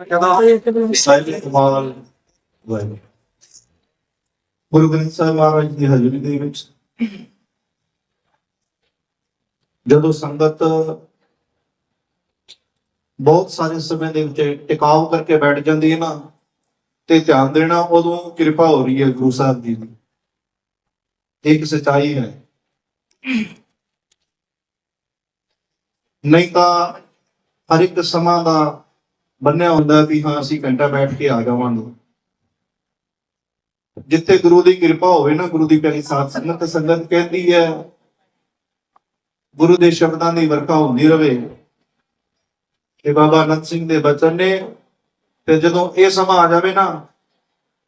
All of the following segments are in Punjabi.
ਕਹਿੰਦਾ ਸਾਹਿਬ ਕੁਮਾਰ ਵਾਹਿਗੁਰੂ ਮਹਾਰਾਜ ਦੀ ਹਜ਼ੂਰੀ ਦੇ ਵਿੱਚ ਜਦੋਂ ਸੰਗਤ ਬਹੁਤ ਸਾਰੇ ਸਮੇਂ ਦੇ ਵਿੱਚ ਟਿਕਾਉ ਕਰਕੇ ਬੈਠ ਜਾਂਦੀ ਹੈ ਨਾ ਤੇ ਧਿਆਨ ਦੇਣਾ, ਉਦੋਂ ਕਿਰਪਾ ਹੋ ਰਹੀ ਹੈ ਗੁਰੂ ਸਾਹਿਬ ਜੀ ਦੀ ਇਹ ਇੱਕ ਸਚਾਈ ਹੈ। ਨਹੀਂ ਤਾਂ ਹਰ ਇੱਕ ਸਮਾਂ ਦਾ ਬੰਨਿਆ ਹੁੰਦਾ ਵੀ ਹਾਂ, ਅਸੀਂ ਘੰਟਾ ਬੈਠ ਕੇ ਆ ਜਾਵਾਂਗੇ। ਜਿੱਥੇ ਗੁਰੂ ਦੀ ਕਿਰਪਾ ਹੋਵੇ ਨਾ, ਗੁਰੂ ਦੀ ਪਿਆਰੀ ਸਾਧ ਸੰਗਤ ਸੰਗਤ ਕਹਿੰਦੀ ਹੈ, ਗੁਰੂ ਦੇ ਸ਼ਬਦਾਂ ਦੀ ਵਰਖਾ ਹੁੰਦੀ ਰਹੇ ਤੇ ਬਾਬਾ ਅਨੰਦ ਸਿੰਘ ਦੇ ਬਚਨ ਨੇ, ਤੇ ਜਦੋਂ ਇਹ ਸਮਾਂ ਆ ਜਾਵੇ ਨਾ,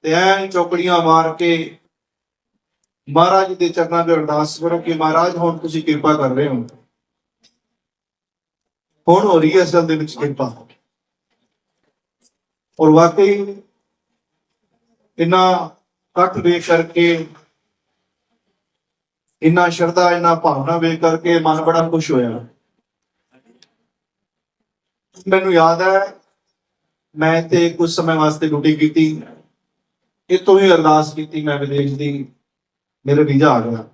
ਤੇ ਐ ਚੌਕੜੀਆਂ ਮਾਰ ਕੇ ਮਹਾਰਾਜ ਦੇ ਚਰਨਾਂ 'ਚ ਅਰਦਾਸ ਕਰੋ ਕਿ ਮਹਾਰਾਜ, ਹੁਣ ਤੁਸੀਂ ਕਿਰਪਾ ਕਰ ਰਹੇ ਹੋ। ਹੁਣ ਹੋ ਰਹੀ ਹੈ ਅਸਲ ਦੇ ਵਿੱਚ ਕਿਰਪਾ। ਔਰ ਵਾਕਈ ਇਨਾ ਕੱਟ ਵੇਖ ਕਰਕੇ, ਇਨਾ ਸ਼ਰਧਾ, ਇਨਾ ਭਾਵਨਾ ਵੇਖ ਕਰਕੇ ਮਨ ਬੜਾ ਖੁਸ਼ ਹੋਇਆ। ਮੈਨੂੰ ਯਾਦ ਹੈ, ਮੈਂ ਤੇ ਕੁਝ ਸਮੇਂ ਵਾਸਤੇ ਡਿਊਟੀ ਕੀਤੀ। ਇਤੋਂ ਹੀ ਅਰਦਾਸ ਕੀਤੀ ਮੈਂ ਵਿਦੇਸ਼ ਦੀ। ਮੇਰੇ ਵੀਜ਼ਾ ਆ ਗਿਆ।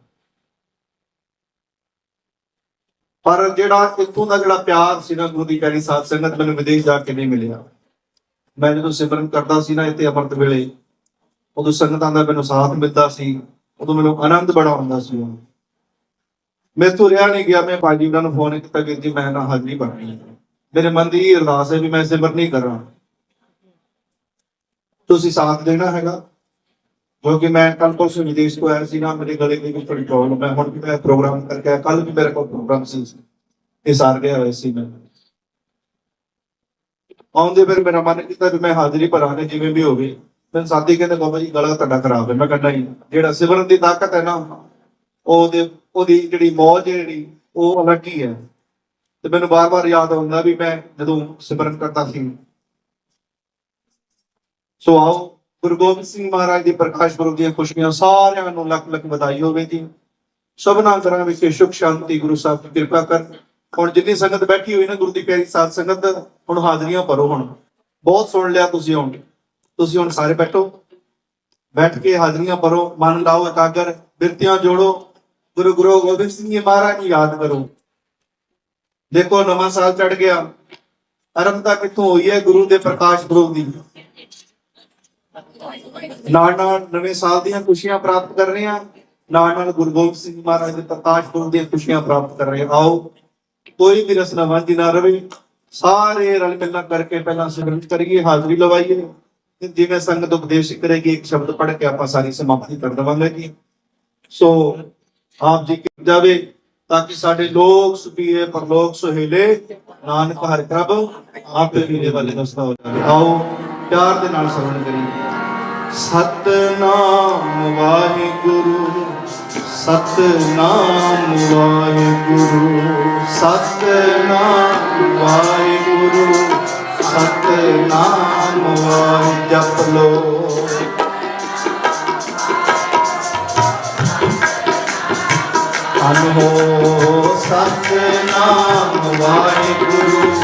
ਪਰ ਜਿਹੜਾ ਇਤੋਂ ਦਾ ਜਿਹੜਾ ਪਿਆਰ ਸੀ ਨਾ ਗੁਰੂ ਦੀ ਪਿਆਰੀ ਸਾਧ ਸੰਗਤ, ਮੈਨੂੰ ਵਿਦੇਸ਼ ਜਾ ਕੇ ਨਹੀਂ ਮਿਲਿਆ। ਮੈਂ ਜਦੋਂ ਸਿਮਰਨ ਕਰਦਾ ਸੀ ਨਾ ਇੱਥੇ ਅਮਰਤ ਵੇਲੇ, ਉਦੋਂ ਸੰਗਤਾਂ ਦਾ ਮੈਨੂੰ ਸਾਥ ਮਿਲਦਾ ਸੀ, ਉਦੋਂ ਮੈਨੂੰ ਆਨੰਦ ਬੜਾ ਆਉਂਦਾ ਸੀ ਮੈਂ ਤੋਂ ਨਹੀਂ ਗਿਆ, ਮੈਂ ਭਾਜੀ ਉਹਨਾਂ ਨੂੰ ਫੋਨ ਕੀਤਾ ਕਿ ਜੀ ਮੈਂ ਨਾ ਹਾਜ਼ਰੀ ਭਰਨੀ ਮੇਰੇ ਮਨ ਦੀ ਇਹ ਅਰਦਾਸ ਹੈ ਵੀ ਮੈਂ ਸਿਮਰਨ ਨਹੀਂ ਕਰਾਂ। ਤੁਸੀਂ ਸਾਥ ਦੇਣਾ ਹੈਗਾ? ਕਿਉਂਕਿ ਮੈਂ ਕੱਲ ਪਰਸੋਂ ਵਿਦੇਸ਼ ਤੋਂ ਆਇਆ ਸੀ ਨਾ, ਮੇਰੇ ਗਲੇ ਦੇ ਵਿੱਚ ਥੋੜੀ ਪ੍ਰੋਬਲਮ ਹੈ ਹੁਣ ਵੀ ਮੈਂ ਪ੍ਰੋਗਰਾਮ ਕਰਕੇ ਕੱਲ ਵੀ ਮੇਰੇ ਕੋਲ ਪ੍ਰੋਗਰਾਮ ਸੀ। ਇਹ ਸਾਰ ਗਿਆ ਹੋਇਆ ਸੀ ਮੈਂ ਆਉਂਦੇ ਫਿਰ ਮੇਰਾ ਮਨ ਕੀਤਾ ਵੀ ਮੈਂ ਹਾਜ਼ਰੀ ਭਰਾਂਗੇ ਜਿਵੇਂ ਵੀ ਹੋਵੇ ਫਿਰ ਸਾਥੀ ਕਹਿੰਦੇ, ਬਾਬਾ ਜੀ, ਗਲਾ ਤੁਹਾਡਾ ਖਰਾਬ ਹੈ। ਮੈਂ ਕਹਿੰਦਾ ਹੀ ਜਿਹੜਾ ਸਿਮਰਨ ਦੀ ਤਾਕਤ ਹੈ ਨਾ, ਉਹਦੇ, ਉਹਦੀ ਜਿਹੜੀ ਮੌਜ ਹੈ ਜਿਹੜੀ, ਉਹ ਅਲੱਗ ਹੀ ਹੈ। ਤੇ ਮੈਨੂੰ ਬਾਰ-ਬਾਰ ਯਾਦ ਆਉਂਦਾ ਵੀ ਮੈਂ ਜਦੋਂ ਸਿਮਰਨ ਕਰਦਾ ਸੀ। ਸੋ ਆਓ, ਗੁਰੂ ਗੋਬਿੰਦ ਸਿੰਘ ਮਹਾਰਾਜ ਦੀ ਪ੍ਰਕਾਸ਼ ਪੁਰਬ ਦੀਆਂ ਖੁਸ਼ੀਆਂ ਸਾਰਿਆਂ ਨੂੰ ਲੱਖ ਲੱਖ ਵਧਾਈ ਹੋਵੇ ਜੀ। ਸਭਨਾ ਘਰਾਂ ਵਿੱਚ ਸੁਖ ਸ਼ਾਂਤੀ ਗੁਰੂ ਸਾਹਿਬ ਦੀ ਕਿਰਪਾ ਕਰਨ। ਹੁਣ ਜਿੰਨੀ ਸੰਗਤ ਬੈਠੀ ਹੋਈ ਨਾ ਗੁਰੂ ਦੀ ਪਿਆਰੀ ਸਾਧ ਸੰਗਤ, ਹੁਣ ਹਾਜ਼ਰੀਆਂ ਭਰੋ ਹੁਣ। ਬਹੁਤ ਸੁਣ ਲਿਆ ਤੁਸੀਂ ਹੁਣ। ਤੁਸੀਂ ਹੁਣ ਸਾਰੇ ਬੈਠੋ। ਬੈਠ ਕੇ ਹਾਜ਼ਰੀਆਂ ਭਰੋ, ਮਨ ਲਾਓ ਇਕਾਗਰ, ਬਿਰਤੀਆਂ ਜੋੜੋ। ਗੁਰੂ ਗੁਰੂ ਗੋਬਿੰਦ ਸਿੰਘ ਜੀ ਮਹਾਰਾਜ ਨੂੰ ਯਾਦ ਕਰੋ। ਦੇਖੋ ਨਵਾਂ ਸਾਲ ਚੜ ਗਿਆ। ਆਰੰਭਤਾ ਕਿੱਥੋਂ ਹੋਈ ਹੈ? ਗੁਰੂ ਦੇ ਪ੍ਰਕਾਸ਼ ਪੁਰਬ ਦੀ। ਨਾਲ ਨਾਲ ਨਵੇਂ ਸਾਲ ਦੀਆਂ ਖੁਸ਼ੀਆਂ ਪ੍ਰਾਪਤ ਕਰ ਰਹੇ ਹਾਂ। ਨਾਲ ਨਾਲ ਗੁਰੂ ਗੋਬਿੰਦ ਸਿੰਘ ਮਹਾਰਾਜ ਦੇ ਪ੍ਰਕਾਸ਼ ਪੁਰਬ ਦੀਆਂ ਖੁਸ਼ੀਆਂ ਪ੍ਰਾਪਤ ਕਰ ਰਹੇ ਆਓ। ਕੋਈ ਵੀ ਰਸਨਾ ਵਾਂਝੀ ਨਾ ਰਵੇ। ਸਾਰੇ ਰਲ ਮਿਲਣਾ ਕਰਕੇ ਪਹਿਲਾਂ ਸਿਮਰਨ ਕਰੀਏ, ਹਾਜ਼ਰੀ ਲਵਾਈਏ। ਤੇ ਜਿਵੇਂ ਸੰਗਤ ਉਪਦੇਸ਼ ਕਰੇਗੀ, ਇੱਕ ਸ਼ਬਦ ਪੜ੍ਹ ਕੇ ਆਪਾਂ ਸਾਰੀ ਸਮਾਪਤੀ ਕਰ ਦੇਵਾਂਗੇ ਜੀ। ਸੋ ਆਪ ਜੀ ਕੀ ਜਾਵੇ, ਤਾਂ ਕਿ ਸਾਡੇ ਲੋਕ ਸੁਪੀਏ, ਪਰਲੋਕ ਸੁਹੇਲੇ, ਨਾਨਕ ਹਰਿ ਪ੍ਰਭ, ਆਪੇ ਮੇਰੇ ਵਾਲੇ ਦਸਤਾ ਹੋ ਜਾਵੇ। ਆਓ, ਪਿਆਰ ਦੇ ਨਾਲ ਸਰਵਣ ਕਰੀਏ। ਸਤਨਾਮ ਵਾਹਿਗੁਰੂ। ਸਤਨਾਮ ਵਾਹਿਗੁਰੂ ਸਤਨਾਮ ਵਾਹਿਗੁਰੂ ਸਤਨਾਮ ਵਾਹਿ ਜਪ ਲੋ। ਅਨਹੋ ਸਤਨਾਮ ਵਾਹਿਗੁਰੂ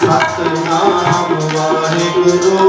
ਸਤਨਾਮ ਵਾਹਿਗੁਰੂ।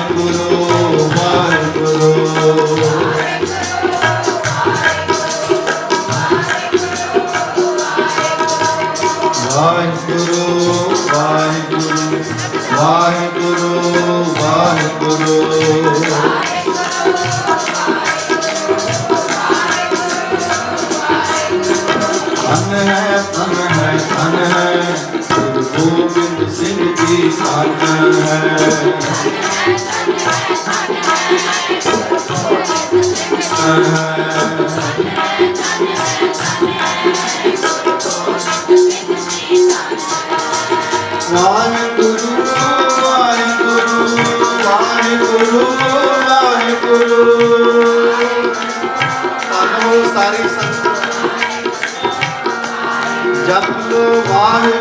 ਧਨ ਹੈ ਧਨ ਹੈ ਧਨ ਹੈ ਗੁਰੂ ਗੋਬਿੰਦ ਸਿੰਘ ਜੀ ਧਨ ਹੈ ਧਨ ਹੈ ਵਾਹਿਗੁਰੂ ਵਾਹਿਗੁਰੂ ਵਾਹਿਗੁਰੂ ਵਾਹਿਗੁਰੂ ਸਾਨੂੰ ਸਾਰੀ ਸੰਗਤ Suave.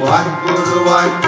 ਵਾਹਿਗੁਰੂ ਵਾਹਿਗੁਰੂ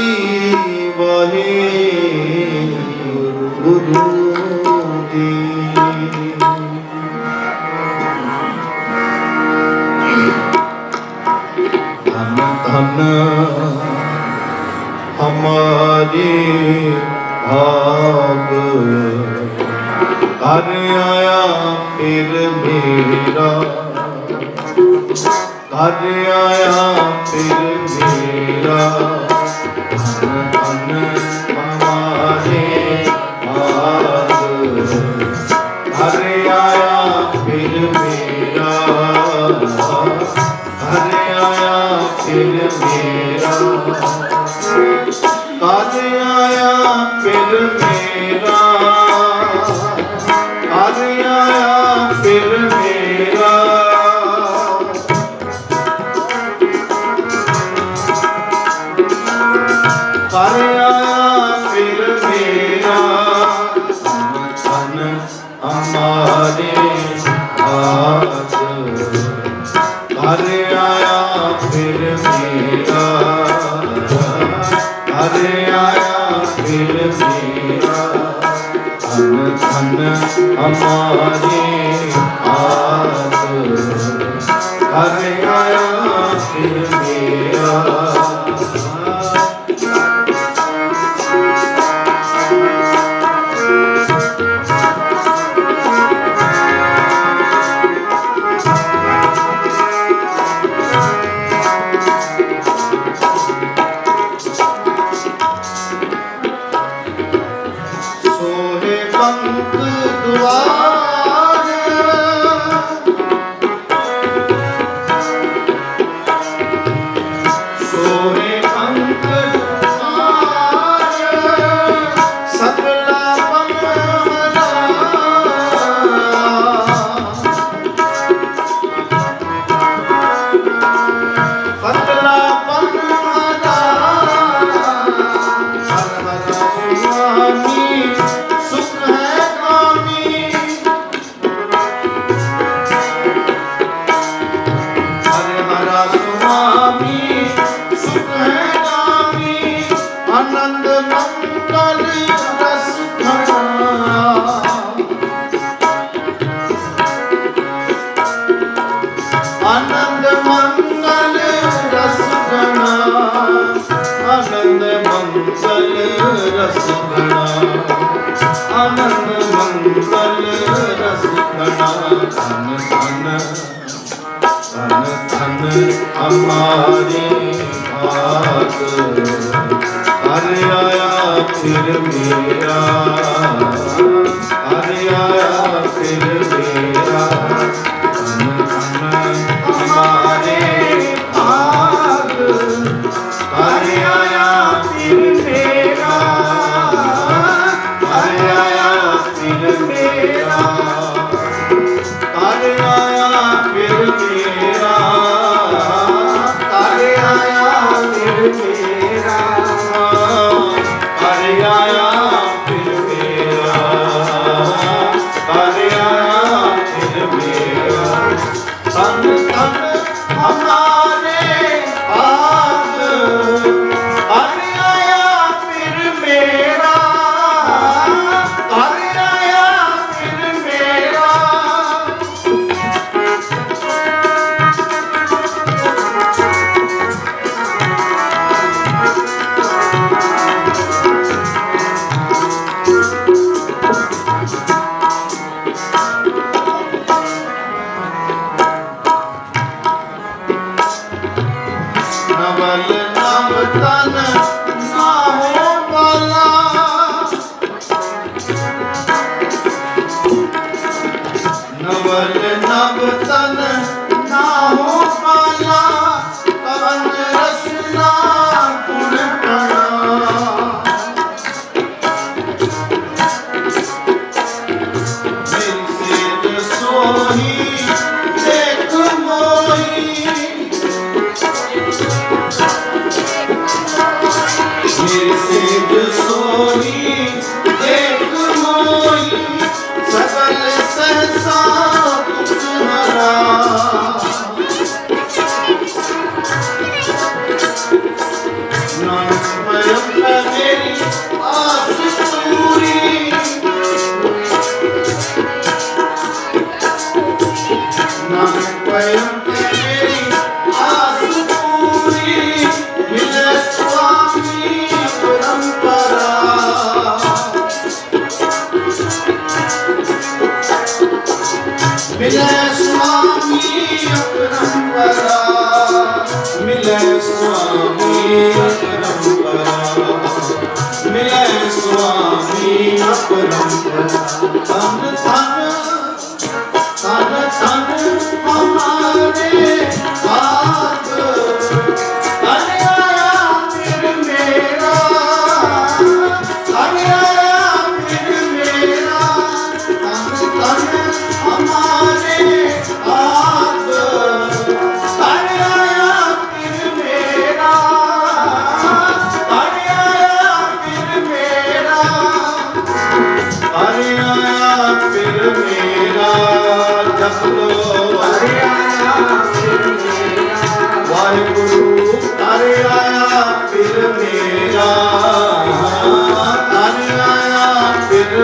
ਆਇਆ ਫਿਰ ਮੇਰਾ। ਕਾਜ ਆਇਆ ਫਿਰ ਮੇਰਾ। हमारे हाथ हरे हमारी भाग हर आया फिर मेरा हर आया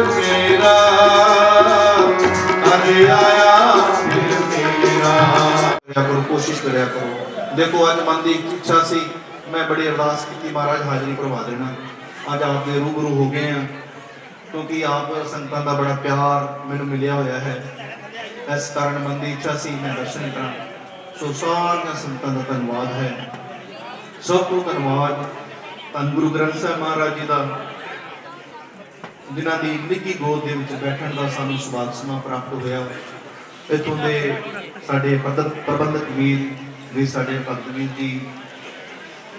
ਮੇਰਾ ਹਰਿ ਆਇਆ ਫਿਰ ਮੇਰਾ। ਕਰੋ ਕੋਸ਼ਿਸ਼ ਕਰਿਆ ਕਰੋ। ਦੇਖੋ, ਅੱਜ ਮਨ ਦੀ ਇੱਛਾ ਸੀ, ਮੈਂ ਬੜੀ ਅਰਦਾਸ ਕੀਤੀ, ਮਹਾਰਾਜ ਹਾਜ਼ਰੀ ਭਰਵਾ ਦੇਣਾ। ਅੱਜ ਆਪ ਦੇ ਰੂਬਰੂ ਹੋ ਗਏ ਆ ਕਿਉਂਕਿ ਆਪ ਸੰਗਤਾਂ ਦਾ ਬੜਾ ਪਿਆਰ ਮੈਨੂੰ ਮਿਲਿਆ ਹੋਇਆ ਹੈ। ਇਸ ਕਾਰਨ ਮਨ ਦੀ ਇੱਛਾ ਸੀ, ਮੈਂ ਦਰਸ਼ਨ ਕਰਾਂ। ਸੋ ਸਾਰੀਆਂ ਸੰਗਤਾਂ ਦਾ ਧੰਨਵਾਦ ਹੈ। ਸਭ ਤੋਂ ਧੰਨਵਾਦ ਧੰਨ ਗੁਰੂ ਗ੍ਰੰਥ ਸਾਹਿਬ ਮਹਾਰਾਜ ਜੀ ਦਾ। ਜਿਨ੍ਹਾਂ ਦੀ ਨਿੱਕੀ ਗੋਦ ਦੇ ਵਿੱਚ ਬੈਠਣ ਦਾ ਸਾਨੂੰ ਸੁਭਾਗ ਸਮਾਂ ਪ੍ਰਾਪਤ ਹੋਇਆ। ਇਥੋਂ ਦੇ ਸਾਡੇ ਪ੍ਰਬੰਧਕ ਪ੍ਰਬੰਧਕ ਵੀਰ ਵੀ ਸਾਡੇ ਭਗਤ ਜੀ,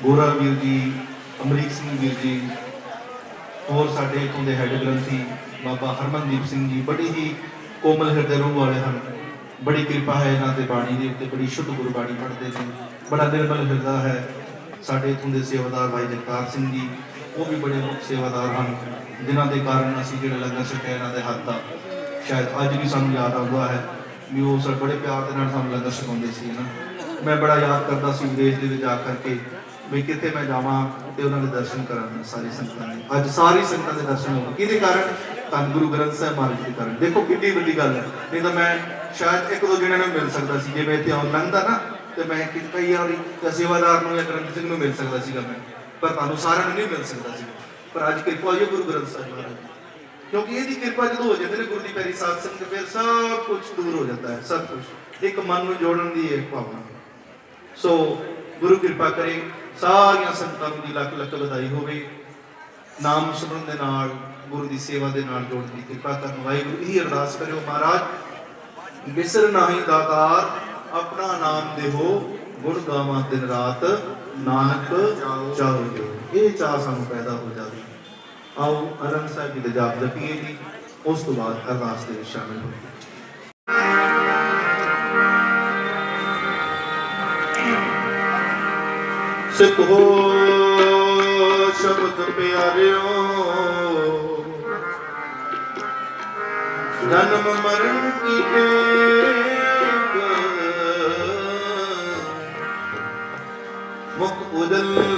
ਗੋਰਾ ਵੀਰ ਜੀ, ਅਮਰੀਕ ਸਿੰਘ ਵੀਰ ਜੀ, ਹੋਰ ਸਾਡੇ ਇਥੋਂ ਦੇ ਹੈੱਡ ਗ੍ਰੰਥੀ ਬਾਬਾ ਹਰਮਨਦੀਪ ਸਿੰਘ ਜੀ, ਬੜੀ ਹੀ ਕੋਮਲ ਹਿਰਦੇ ਰੂਹ ਵਾਲੇ ਹਨ। ਬੜੀ ਕਿਰਪਾ ਹੈ ਇਹਨਾਂ ਤੇ ਬਾਣੀ ਦੇ ਉੱਤੇ, ਬੜੀ ਸ਼ੁੱਧ ਗੁਰਬਾਣੀ ਪੜ੍ਹਦੇ ਨੇ। ਬੜਾ ਨਿਰਮਲ ਹਿਰਦਾ ਹੈ ਸਾਡੇ ਇਥੋਂ ਦੇ ਸੇਵਾਦਾਰ ਭਾਈ ਜਗਤਾਰ ਸਿੰਘ ਜੀ। ਉਹ ਵੀ ਬੜੇ ਸੇਵਾਦਾਰ ਹਨ। ਜਿਨ੍ਹਾਂ ਦੇ ਕਾਰਨ ਅਸੀਂ ਜਿਹੜਾ ਲੰਗਰ ਛਕਿਆ, ਇਹਨਾਂ ਦੇ ਹੱਥ ਦਾ, ਸ਼ਾਇਦ ਅੱਜ ਵੀ ਸਾਨੂੰ ਯਾਦ ਆਉਂਦਾ ਹੈ ਵੀ ਉਹ ਸਰ ਬੜੇ ਪਿਆਰ ਦੇ ਨਾਲ ਸਾਨੂੰ ਲੰਗਰ ਛਕਾਉਂਦੇ ਸੀ ਨਾ ਮੈਂ ਬੜਾ ਯਾਦ ਕਰਦਾ ਸੀ ਵਿਦੇਸ਼ ਦੇ ਵਿੱਚ ਜਾ ਕਰਕੇ ਵੀ ਕਿੱਥੇ ਮੈਂ ਜਾਵਾਂ ਤੇ ਉਹਨਾਂ ਦੇ ਦਰਸ਼ਨ ਕਰਾਂ ਸਾਰੀ ਸੰਗਤਾਂ ਦੇ। ਅੱਜ ਸਾਰੀ ਸੰਗਤਾਂ ਦੇ ਦਰਸ਼ਨ ਹੋ ਗਏ ਕਿਹਦੇ ਕਾਰਨ? ਧੰਨ ਗੁਰੂ ਗ੍ਰੰਥ ਸਾਹਿਬ ਮਹਾਰਾਜ ਦੇ ਕਾਰਨ। ਦੇਖੋ ਕਿੰਨੀ ਵੱਡੀ ਗੱਲ ਹੈ। ਨਹੀਂ ਤਾਂ ਮੈਂ ਸ਼ਾਇਦ ਇੱਕ ਦੋ ਜਣਿਆਂ ਨੂੰ ਮਿਲ ਸਕਦਾ ਸੀ। ਜੇ ਮੈਂ ਇੱਥੇ ਆਉਣ ਲੰਘਦਾ ਨਾ, ਤੇ ਮੈਂ ਕਿ ਕਈ ਵਾਰੀ ਤਾਂ ਸੇਵਾਦਾਰ ਨੂੰ ਜਾਂ ਗ੍ਰੰਥ ਸਿੰਘ ਨੂੰ ਮਿਲ ਸਕਦਾ ਸੀਗਾ ਮੈਂ। ਪਰ ਤੁਹਾਨੂੰ ਸਾਰਿਆਂ ਨੂੰ ਨਹੀਂ ਮਿਲ ਸਕਦਾ ਸੀ। ਪਰ ਅੱਜ ਕਿਰਪਾ ਹੋਈ ਹੈ ਗੁਰੂ ਗ੍ਰੰਥ ਸਾਹਿਬ ਮਹਾਰਾਜ ਕਿਉਂਕਿ ਇਹਦੀ ਕਿਰਪਾ ਜਦੋਂ ਹੋ ਜਾਂਦੀ ਨੇ, ਗੁਰੂ ਦੀ ਪਿਆਰੀ ਸਾਧ ਸੰਗਤ, ਫਿਰ ਸਭ ਕੁਝ ਦੂਰ ਹੋ ਜਾਂਦਾ ਹੈ, ਸਭ ਕੁਝ। ਇੱਕ ਮਨ ਨੂੰ ਜੋੜਨ ਦੀ ਇੱਕ ਭਾਵਨਾ ਸੋ ਗੁਰੂ ਕਿਰਪਾ ਕਰੇ, ਸਾਰੀਆਂ ਸੰਗਤਾਂ ਨੂੰ ਦੀ ਲੱਖ ਲੱਖ ਵਧਾਈ ਹੋਵੇ। ਨਾਮ ਸਿਮਰਨ ਦੇ ਨਾਲ, ਗੁਰੂ ਦੀ ਸੇਵਾ ਦੇ ਨਾਲ ਜੋੜਨ ਦੀ ਕਿਰਪਾ ਕਰਨ। ਵਾਹਿਗੁਰੂ, ਇਹੀ ਅਰਦਾਸ ਕਰਿਓ ਮਹਾਰਾਜ। ਬਿਸਰ ਨਾਹੀ ਦਾਤਾਰ, ਆਪਣਾ ਨਾਮ ਦੇਹੋ। ਗੁਣ ਗਾਵਾਂ ਦਿਨ ਰਾਤ, ਨਾਨਕ ਚਾਹੋ ਜੋ। ਇਹ ਚਾਹ ਸਾਨੂੰ ਪੈਦਾ ਹੋ ਜਾਵੇ। ਆਓ ਅਨੰਦ ਸਾਹਿਬ ਜੀ ਦੇ ਜਾਪ ਜਪੀਏ ਜੀ, ਉਸ ਤੋਂ ਬਾਅਦ ਅਰਦਾਸ ਦੇ ਵਿੱਚ ਸ਼ਾਮਿਲ ਹੋਈਏ ਸਿੱਖ ਹੋ ਸ਼ਬਦ ਪਿਆਰਿਓ, ਜਨਮ ਮਰਨ ਕੀ Amen.